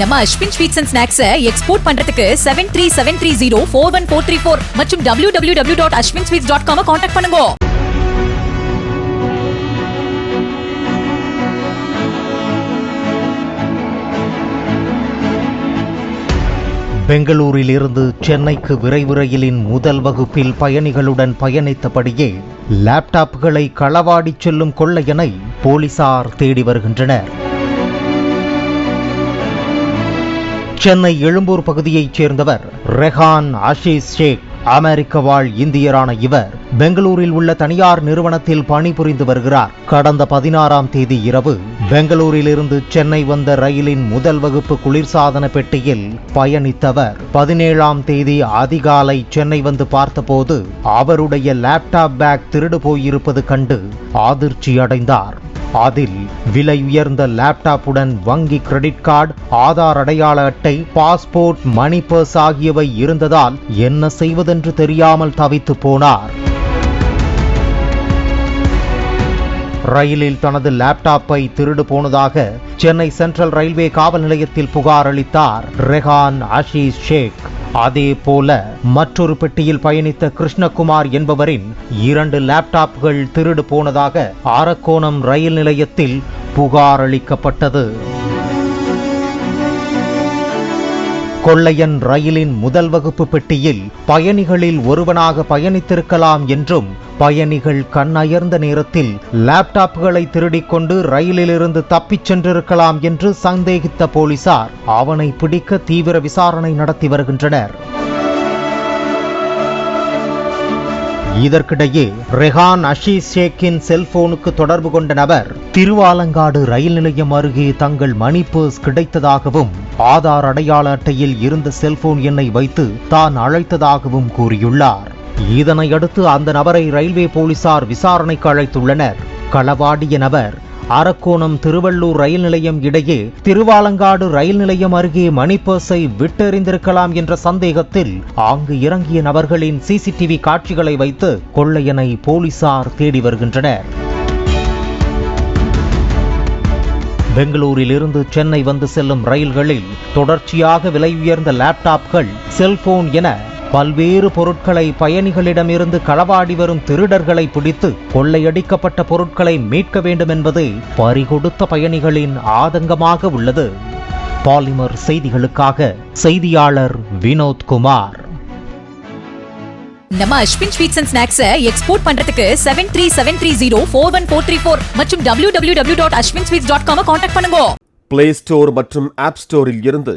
நம்ம Aswin sweets and snacks export பண்றதுக்கு seven three seven three zero four one four three four மற்றும் W W W dot Aswin sweets dot com contact பண்ணுங்க. பெங்களூரிலிருந்து சென்னைக்கு விரைவு ரயிலின் முதல் வகுப்பில் பயணிகளுடன் பயணித்தபடியே லேப்டாப்களை களவாடிச் செல்லும் கொள்ளையனை போலீசார் தேடி வருகின்றனர். சென்னை எழும்பூர் பகுதியைச் சேர்ந்தவர் ரெஹான் ஆஷிஸ் ஷேக். அமெரிக்க வாழ் இந்தியரான இவர் பெங்களூரில் உள்ள தனியார் நிறுவனத்தில் பணிபுரிந்து வருகிறார். கடந்த பதினாறாம் தேதி இரவு பெங்களூரிலிருந்து சென்னை வந்த ரயிலின் முதல் வகுப்பு குளிர்சாதன பெட்டியில் பயணித்தவர். பதினேழாம் தேதி அதிகாலை சென்னை வந்து பார்த்தபோது அவருடைய லேப்டாப் பேக் திருடு போயிருப்பது கண்டு அதிர்ச்சி அடைந்தார் அதில் விலை உயர்ந்த லேப்டாப்புடன் வங்கி கிரெடிட் கார்டு ஆதார் அடையாள அட்டை பாஸ்போர்ட் மணி பர்ஸ் ஆகியவை இருந்ததால் என்ன செய்வதென்று தெரியாமல் தவித்து போனார். ரயிலில் தனது லேப்டாப்பை திருடு போனதாக சென்னை சென்ட்ரல் ரயில்வே காவல் நிலையத்தில் புகார் அளித்தார் ரெஹான் ஆஷிஸ் ஷேக். அதே போல மற்றொரு பெட்டியில் பயணித்த கிருஷ்ணகுமார் என்பவரின் இரண்டு லேப்டாப்கள் திருடு போனதாக ஆரக்கோணம் ரயில் நிலையத்தில் புகார் அளிக்கப்பட்டது. கொள்ளையன் ரயிலின் முதல் வகுப்பு பெட்டியில் பயணிகளில் ஒருவனாக பயணித்திருக்கலாம் என்றும் பயணிகள் கண்ணயர்ந்த நேரத்தில் லேப்டாப்களை திருடிக்கொண்டு ரயிலிலிருந்து தப்பிச் சென்றிருக்கலாம் என்று சந்தேகித்த போலீசார் அவனை பிடிக்க தீவிர விசாரணை நடத்தி வருகின்றனர். இதற்கிடையே ரெஹான் அஷீஸ் ஷேக்கின் செல்போனுக்கு தொடர்பு கொண்ட நபர் திருவாலங்காடு ரயில் நிலையம் அருகே தங்கள் மணி பர்ஸ் கிடைத்ததாகவும் ஆதார் அடையாள அட்டையில் இருந்த செல்போன் எண்ணை வைத்து தான் அழைத்ததாகவும் கூறியுள்ளார். இதனையடுத்து அந்த நபரை ரயில்வே போலீசார் விசாரணைக்கு அழைத்துள்ளனர். களவாடிய நபர் அரக்கோணம் திருவள்ளூர் ரயில் நிலையம் இடையே திருவாலங்காடு ரயில் நிலையம் அருகே மணிப்பர்ஸை விட்டெறிந்திருக்கலாம் என்ற சந்தேகத்தில் அங்கு இறங்கிய நபர்களின் சிசிடிவி காட்சிகளை வைத்து கொள்ளையனை போலீசார் தேடி வருகின்றனர். பெங்களூரிலிருந்து சென்னை வந்து செல்லும் ரயில்களில் தொடர்ச்சியாக விலை உயர்ந்த லேப்டாப்கள் செல்போன் என பல்வேறு பொருட்களை பயணிகளிடமிருந்து களவாடி வரும் திருடர்களை பிடித்து கொள்ளையடிக்கப்பட்ட பொருட்களை மீட்க வேண்டும் என்பது பறிகொடுத்த பயணிகளின் ஆதங்கமாக உள்ளது. பாலிமர் செய்திகளுக்காக செய்தியாளர் வினோத் குமார். நம்ம Aswin sweets and snacks export பண்றதுக்கு seven three seven three zero four one four three four மற்றும் W W W dot Aswin sweets dot com contact பண்ணுங்க. பிளே ஸ்டோர் மற்றும் ஆப் ஸ்டோரில் இருந்து